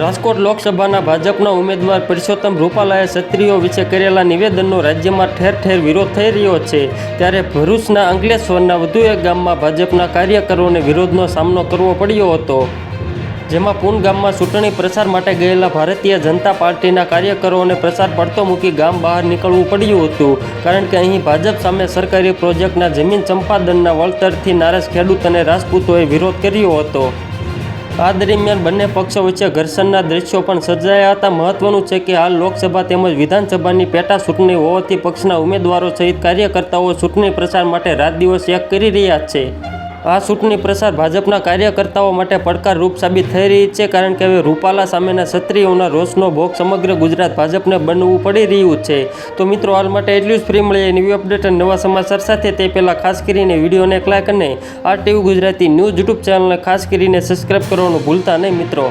રાજકોટ લોકસભાના ભાજપના ઉમેદવાર પુરુષોત્તમ રૂપાલાએ ક્ષત્રિયો વિશે કરેલા નિવેદનનો રાજ્યમાં ઠેર ઠેર વિરોધ થઈ રહ્યો છે. ત્યારે ભરૂચના અંકલેશ્વરના વધુ એક ગામમાં ભાજપના કાર્યકરોને વિરોધનો સામનો કરવો પડ્યો હતો. જેમાં પૂન ગામમાં ચૂંટણી પ્રચાર માટે ગયેલા ભારતીય જનતા પાર્ટીના કાર્યકરોને પ્રચાર પડતો મૂકી ગામ બહાર નીકળવું પડ્યું હતું. કારણ કે અહીં ભાજપ સામે સરકારી પ્રોજેક્ટના જમીન સંપાદનના વળતરથી નારાજ ખેડૂત અને રાજપૂતોએ વિરોધ કર્યો હતો. આ દરમિયાન બંને પક્ષો વચ્ચે ઘર્ષણના દ્રશ્યો પણ સર્જાયા હતા. મહત્વનું છે કે હાલ લોકસભા તેમજ વિધાનસભાની પેટા ચૂંટણી હોવાથી પક્ષના ઉમેદવારો સહિત કાર્યકર્તાઓ ચૂંટણી પ્રચાર માટે રાત દિવસ એક કરી રહ્યા છે. આ ચૂંટણી પ્રસાર ભાજપના કાર્યકર્તાઓ માટે પડકારરૂપ સાબિત થઈ રહી છે કારણ કે હવે રૂપાલા સામેના ક્ષત્રિયોના રોષનો ભોગ સમગ્ર ગુજરાત ભાજપને બનવું પડી રહ્યું છે. તો મિત્રો, હાલ માટે એટલું જ. ફ્રી મળીએ ન્યૂ અપડેટ અને નવા સમાચાર સાથે. તે પહેલાં ખાસ કરીને વિડીયોને એક લાઈક અને આ ટીવી ગુજરાતી ન્યૂઝ યુટ્યુબ ચેનલને ખાસ કરીને સબસ્ક્રાઈબ કરવાનું ભૂલતા નહીં મિત્રો.